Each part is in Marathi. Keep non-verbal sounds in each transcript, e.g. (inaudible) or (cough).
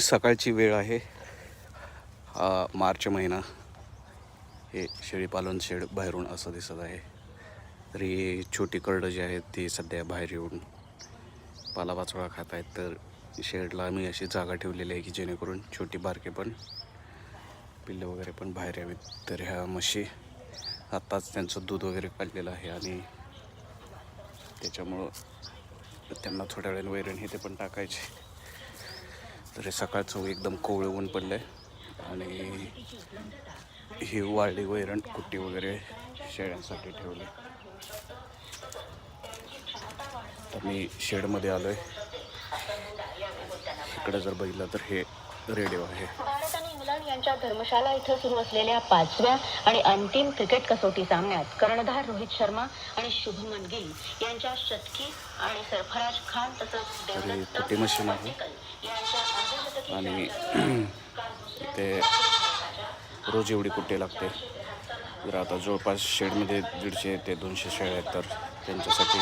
सकाळची वेळ आहे. हा मार्च महिना. हे शेळीपालन शेड बाहेरून असं दिसत आहे. तरी छोटी करडं जी आहेत ती सध्या बाहेर येऊन पालापाचोळा खात आहेत. तर शेडला आम्ही अशी जागा ठेवलेली आहे की जेणेकरून छोटी बारके पण पिल्लं वगैरे पण बाहेर यावीत. तर ह्या म्हशी आत्ताच त्यांचं दूध वगैरे काढलेलं आहे आणि त्याच्यामुळं त्यांना थोड्या वेळेने वैरण हे ते पण टाकायचे. तर हे सकाळचं एकदम कोवळं ऊन पडलं आहे आणि ही वाळली वैरण कुट्टी वगैरे शेळ्यांसाठी ठेवली. तर मी शेडमध्ये आलो आहे इकडं जर बघितलं तर हे रेडिओ आहे. इंग्लंड यांच्या धर्मशाला इथं सुरू असलेल्या पाचव्या आणि अंतिम क्रिकेट कसोटी सामन्यात कर्णधार रोहित शर्मा आणि शुभमन गिल यांच्या शतकी आणि सरफराज खान तसंच देवदत्त मशीन आहे. आणि (clears throat) ते रोज एवढी कुट्टी लागते. जर आता जवळपास शेडमध्ये दीडशे ते दोनशे शेळ्या आहेत तर त्यांच्यासाठी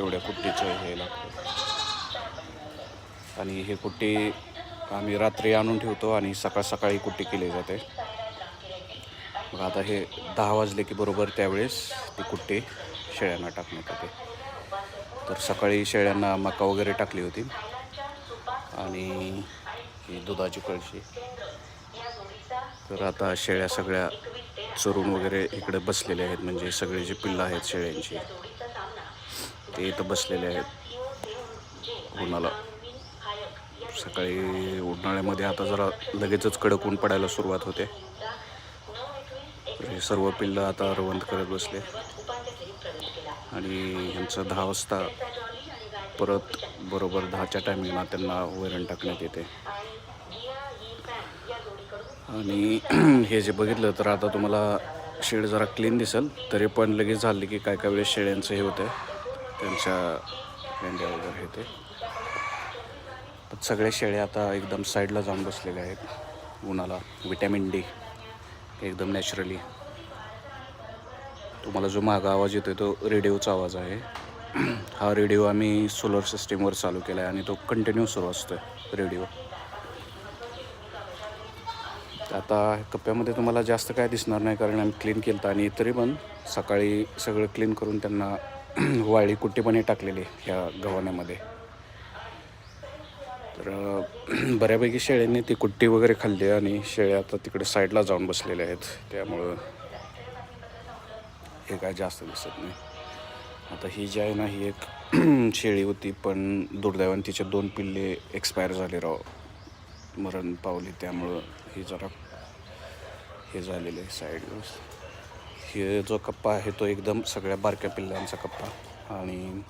एवढ्या कुट्टीचं हे लागतं. आणि हे कुट्टी आम्ही रात्री आणून ठेवतो आणि सकाळ सकाळी कुट्टी केली जाते. मग आता हे दहा वाजले की बरोबर त्यावेळेस ती कुट्टी शेळ्यांना टाकण्यात येते. तर सकाळी शेळ्यांना मका वगैरे टाकली होती. आणि ही दुधाची कळशी. तर आता शेळ्या सगळ्या चोरून वगैरे इकडे बसलेल्या आहेत. म्हणजे सगळे जे पिल्लं आहेत शेळ्यांची ते इथं बसलेले आहेत. उन्हाला सकाळी उन्हाळ्यामध्ये आता जरा लगेचच कडक ऊन पडायला सुरुवात होते. हे सर्व पिल्लं आता रवंत करत बसले. आणि ह्यांचं दहा वाजता परत बरोबर दहाच्या टायमिंगला त्यांना वैरण टाकण्यात येते. आणि (clears throat) हे जे बघितलं तर आता तुम्हाला शेड जरा क्लीन दिसेल तरी पण लगेच झाले की काय काय वेळेस शेळ्यांचं हे होतं त्यांच्या मेंढ्या वगैरे हे ते. सगळे शेळे आता एकदम साईडला जाऊन बसलेले आहेत. उन्हाला विटॅमिन डी एकदम नॅचरली. तुम्हाला जो मागा आवाज येतो तो रेडिओचा आवाज आहे. (clears throat) हा रेडिओ आम्ही सोलर सिस्टीमवर चालू केला आहे आणि तो कंटिन्यू सुरू असतो रेडिओ. आता कप्प्यामध्ये तुम्हाला जास्त काय दिसणार नाही कारण आम्ही क्लीन केलं होतं आणि तरी पण सकाळी सगळं क्लीन करून त्यांना (clears throat) वाळी कुट्टी पण टाकलेली ह्या गव्हाण्यामध्ये. तर (clears throat) बऱ्यापैकी शेळ्यांनी ती कुट्टी वगैरे खाल्ली आणि शेळ्या आता तिकडे साईडला जाऊन बसलेल्या आहेत. त्यामुळं हे काय जास्त दिसत नाही. आता ही जी आहे ना ही एक (clears throat) शेळी होती पण दुर्दैवाने तिचे दोन पिल्ले एक्सपायर झाले राव. मरण पावली त्यामुळं ही जरा हे झालेले आहे साईडला हे जो कप्पा आहे तो एकदम सगळ्या बारक्या पिल्लांचा कप्पा. आणि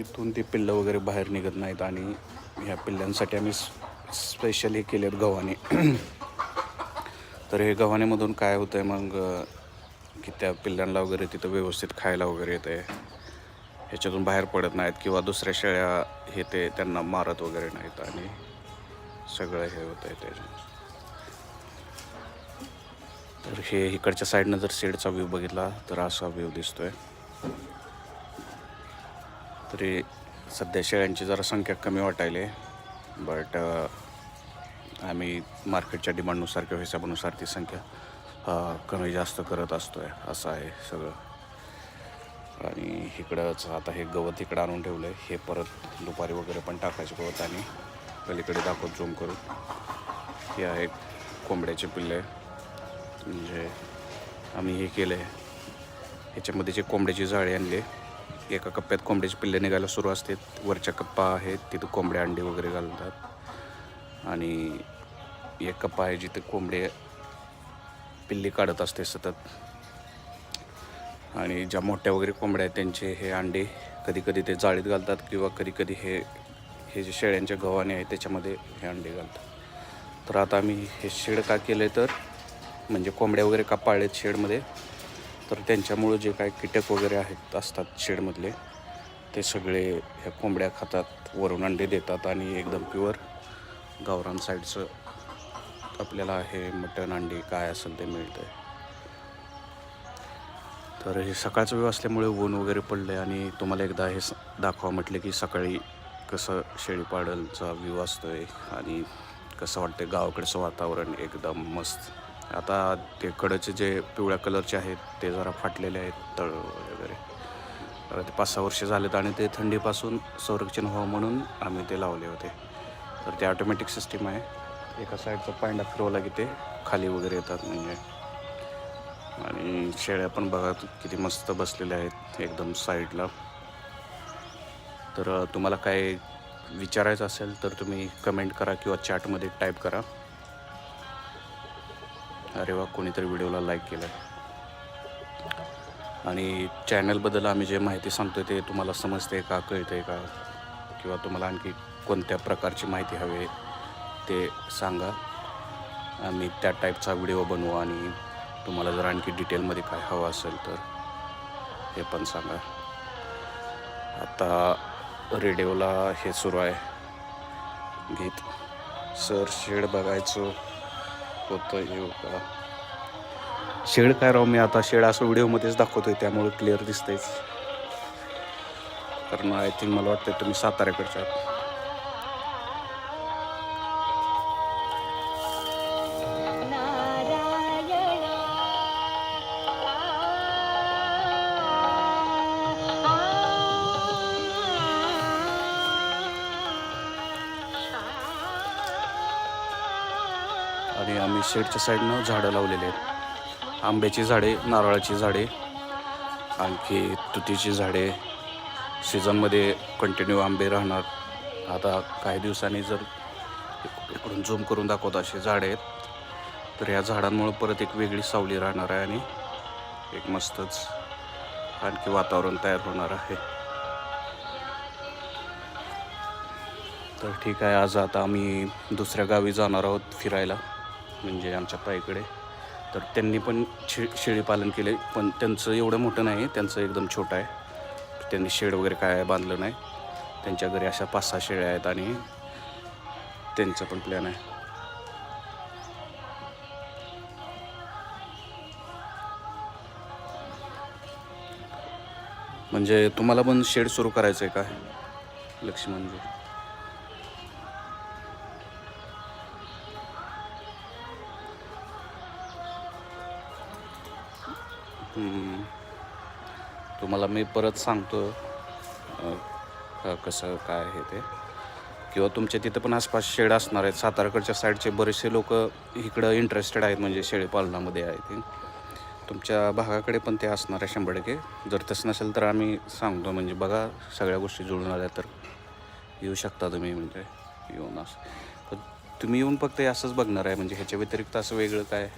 इथून ते पिल्लं वगैरे बाहेर निघत नाहीत आणि ह्या पिल्ल्यांसाठी आम्ही स्पेशली आहेत गव्हाणे. तर हे गव्हाणेमधून काय होतं आहे मग की त्या पिल्ल्यांना वगैरे तिथं व्यवस्थित खायला वगैरे येतं आहे ह्याच्यातून बाहेर पडत नाहीत किंवा दुसऱ्या शेळ्या हे ते त्यांना मारत वगैरे नाहीत आणि सगळं हे होतं आहे त्याच्या तर हे इकडच्या साईडनं जर सेडचा व्ह्यू बघितला तर असा व्ह्यू आहे तरी सध्या शेळ्यांची जरा संख्या कमी वाटायली बट आम्ही मार्केटच्या डिमांडनुसार किंवा हिशोबानुसार ती संख्या कमी जास्त करत असतो आहे असं आहे सगळं. आणि इकडंच आता हे गवत इकडं आणून ठेवलं आहे हे परत दुपारी वगैरे पण टाकायचं गवत आणि पलीकडे दाखवत झूम करून. हे आहे कोंबड्याचे पिल्ले. म्हणजे आम्ही हे केलं आहे ह्याच्यामध्ये जे कोंबड्याची जाळी आणली आहे, एका कप्प्यात कोंबड्याची पिल्ले निघायला सुरू असते वरच्या कप्पा आहेत तिथं कोंबड्या अंडी वगैरे घालतात. आणि एक कप्पा आहे जिथे कोंबडे पिल्ली काढत असते सतत. आणि ज्या मोठ्या वगैरे कोंबड्या आहेत त्यांचे हे अंडे कधी कधी ते जाळीत घालतात किंवा कधी कधी हे हे जे शेळ्यांचे गव्हाणे आहे त्याच्यामध्ये हे अंडे घालतात. तर आता आम्ही हे शेड का केलं तर म्हणजे कोंबड्या वगैरे का पाळलेत शेडमध्ये? तर त्यांच्यामुळं जे काय कीटक वगैरे आहेत असतात शेडमधले ते सगळे ह्या कोंबड्या खातात वरून अंडे देतात आणि एकदम प्युअर गावरान साईडचं आपल्याला हे मटण अंडी काय असेल ते मिळतं आहे तर हे सकाळचं वेळ असल्यामुळे ऊन वगैरे पडलं आहे आणि तुम्हाला एकदा हे दाखवा म्हटलं की सकाळी कसं शेळीपाडलचा व्ह्यू असतो आहे आणि कसं वाटतं गावाकडचं वातावरण एकदम मस्त. आता ते कडचे जे पिवळ्या कलरचे आहेत ते जरा फाटलेले आहेत तळ वगैरे. तर ते पाच सहा वर्ष झालेत आणि ते थंडीपासून संरक्षण व्हावं म्हणून आम्ही ते लावले होते. तर ते ऑटोमॅटिक सिस्टीम आहे. एका साईडचा पांडा फिरवला की ते खाली वगैरे येतात म्हणजे. आणि शेळ्या पण बघा किती मस्त बसलेल्या आहेत एकदम साईडला तर तुम्हाला काय विचारायचं असेल तर तुम्ही कमेंट करा किंवा चॅटमध्ये टाईप करा. अरे वा कोणीतरी व्हिडिओला लाईक केलं आणि चॅनलबद्दल आम्ही जे माहिती सांगतो ते तुम्हाला समजते का कळते का? किंवा तुम्हाला आणखी कोणत्या प्रकारची माहिती हवी ते सांगा. आम्ही त्या टाईपचा व्हिडिओ बनवू आणि तुम्हाला जर आणखी डिटेलमध्ये काय हवं असेल तर हे पण सांगा. आता रेडिओला हे सुरू आहे. गीत. सर शेड बघायचं. होतं येऊ का शेड काय राव मी आता शेड असं व्हिडिओमध्येच दाखवतोय त्यामुळे क्लिअर दिसतंयच. कारण आय थिंक मला वाटतं तुम्ही साताऱ्याकडच्या आम्ही शेडच्या साईडनं झाडं लावलेली आहेत. आंब्याची झाडे नारळाची झाडे आणखी तुतीची झाडे. सीझनमध्ये कंटिन्यू आंबे राहणार. आता काही दिवसांनी जर इकडून झूम करून दाखवत असे झाडे आहेत तर या झाडांमुळं परत एक वेगळी सावली राहणार आहे आणि एक मस्तच आणखी वातावरण तयार होणार आहे. तर ठीक आहे आज आता आम्ही दुसऱ्या गावी जाणार आहोत फिरायला. म्हणजे आमच्या पायकडे. तर त्यांनी पण शे शेळीपालन केले पण त्यांचं एवढं मोठं नाही त्यांचं एकदम छोटं आहे. त्यांनी शेड वगैरे काय बांधलं नाही. त्यांच्या घरी अशा पाच सहा शेळ्या आहेत आणि त्यांचं पण प्लॅन आहे. म्हणजे तुम्हाला पण शेड सुरू करायचं आहे का लक्ष्मणजी? तुम्हाला मी परत सांगतो कसं काय आहे ते. किंवा तुमच्या तिथं पण आसपास शेड असणार आहेत. साताराकडच्या साईडचे बरेचसे लोक इकडं इंटरेस्टेड आहेत म्हणजे शेळीपालनामध्ये आहे ते. तुमच्या भागाकडे पण ते असणार आहे शंभर टक्के. जर तसं नसेल तर आम्ही सांगतो म्हणजे बघा सगळ्या गोष्टी जुळून आल्या तर येऊ शकता तुम्ही म्हणजे येऊन असं. पण तुम्ही येऊन फक्त असंच बघणार आहे म्हणजे ह्याच्या व्यतिरिक्त असं वेगळं काय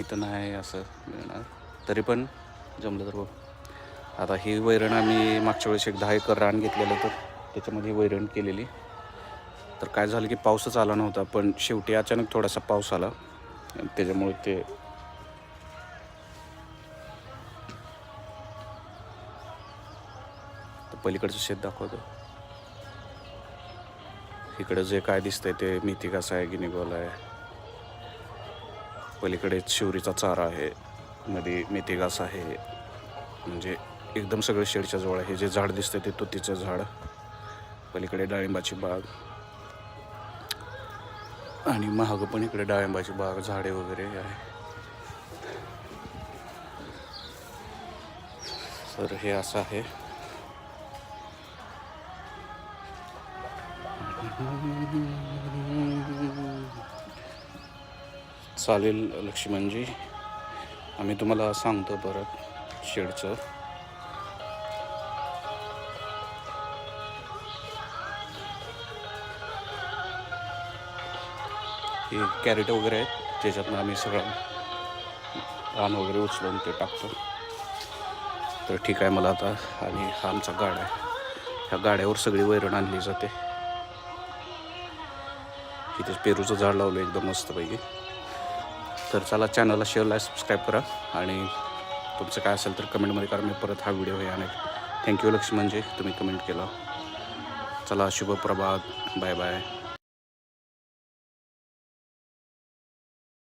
इथं नाही असं मिळणार. तरी पण जमलं तर बघ. आता ही वैरण आम्ही मागच्या वेळेस एक दहा एकर रान घेतलेलं तर त्याच्यामध्ये वैरण केलेली. तर काय झालं की पाऊसच आला नव्हता पण शेवटी अचानक थोडासा पाऊस आला. त्याच्यामुळे ते पलीकडचं शेत दाखवतो. इकडं जे काय दिसतंय ते मेथी आहे गिनिगोल आहे. पलीकडे शिवरीचा चारा आहे. मध्ये मेथी घास आहे. म्हणजे एकदम सगळं शेडच्या जवळ आहे. हे जे झाड दिसतं ते तुतीचं झाड. पलीकडे डाळिंबाची बाग. आणि महाग पण इकडे डाळिंबाची बाग झाडे वगैरे आहे. तर हे असं आहे. चालेल लक्ष्मणजी. आम्ही तुम्हाला सांगतो परत शेडचं. हे कॅरेट वगैरे आहेत त्याच्यातनं आम्ही सगळं रान वगैरे उचलून ते टाकतो. तर ठीक आहे मला आता आणि हा आमचा गाड आहे. ह्या गाड्यावर सगळी वैरण आणली जाते. इथे पेरूचं झाड लावलं एकदम मस्तपैकी. तर चला चॅनलला शेअर सबस्क्राईब करा. आणि तुमचं काय असेल तर कमेंटमध्ये करा. मी परत हा व्हिडिओ हे आणेल. थँक्यू लक्ष्मणजी. तुम्ही कमेंट केला. चला शुभ प्रभात बाय बाय